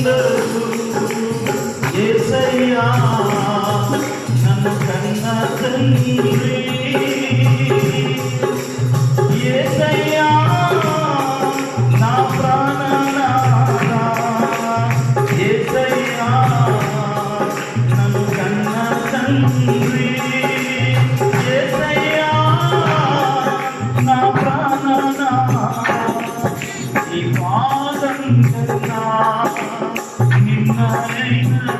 ఉండదు ఏసయ్యా నన్ను కన్న తండ్రి. ఏసయ్యా నా ప్రాణనాథా ఏసయ్యా నన్ను కన్న తండ్రి. ఏసయ్యా నా ప్రాణనాథా ఈ పాదం కన్నా name.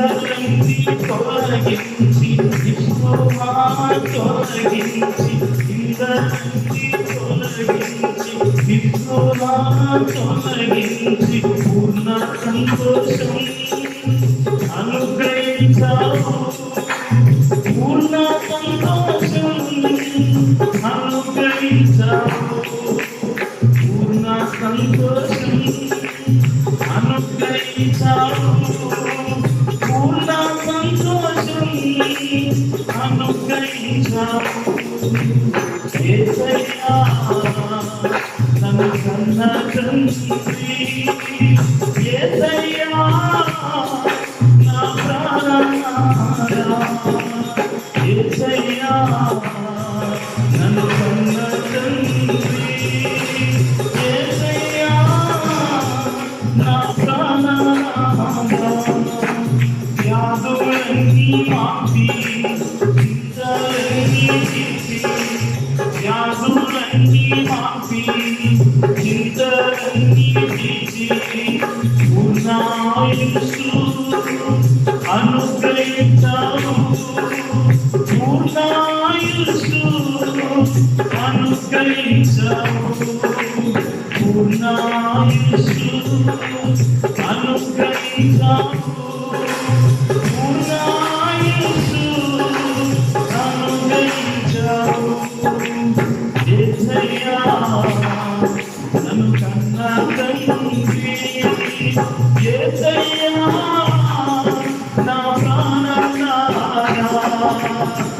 ఇందరంది తొలగించి విశ్వమా తొలగించి ఇందరంది తొలగించి విశ్వమా తొలగించి పూర్ణ సంతోషం అనుగ్రహించావు పూర్ణ సంతోషం అనుగ్రహించావు పూర్ణ సంతోషం అనుగ్రహించావు నన్ను కన్న ఏసయ్యా నా ప్రాణ అనుగ్రహించావు పూర్ణాయుషు అనుగ్రహించావు పూర్ణాయుషు అనుగ్రహించావు పూర్ణాయుషు అనుగ్రహించావు నన్ను కన్న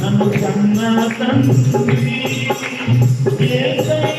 నన్ను కన్న తండ్రి ఏ